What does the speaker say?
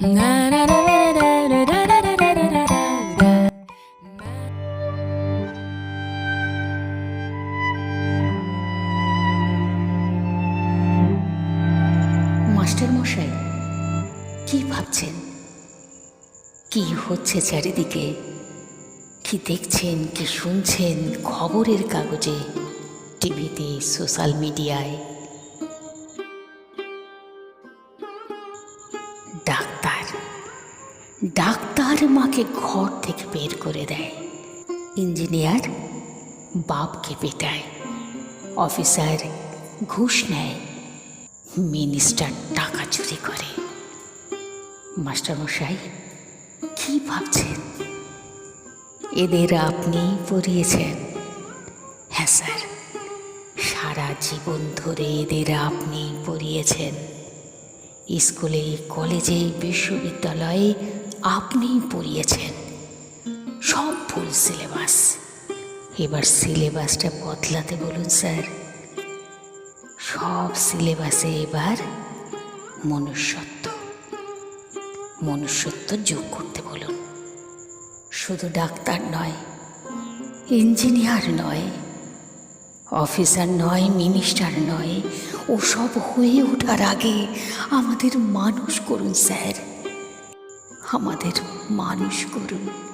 Master মশাই কি ভাবছেন? কি হচ্ছে চারিদিকে? কি দেখছেন, কি শুনছেন খবরের কাগজে, টিভিতে, সোশ্যাল মিডিয়ায়? ডাক্তার ডাক্তার মাকে ঘর থেকে বের করে দেয়। ইঞ্জিনিয়ার বাপকে পেটায়। অফিসার ঘুষ নেয়। মিনিস্টার টাকা চুরি করে। মাস্টারমশাই, কি ভাবছেন? এদের আপনি পড়িয়েছেন? হ্যাঁ স্যার, সারা জীবন ধরে এদের আপনি পড়িয়েছেন। স্কুলে, কলেজে, বিশ্ববিদ্যালয়ে আপনিই পড়িয়েছেন। সব ভুল সিলেবাস। এবার সিলেবাসটা বদলাতে বলুন, স্যার। সব সিলেবাসে এবার মনুষ্যত্ব। মনুষ্যত্ব যোগ করতে বলুন। শুধু ডাক্তার নয়, ইঞ্জিনিয়ার নয়, অফিসার নয়, মিনিস্টার নয় ও সব হয়ে ওঠার আগে আমাদের মানুষ করুন, স্যার। আমাদের মানুষ করুন।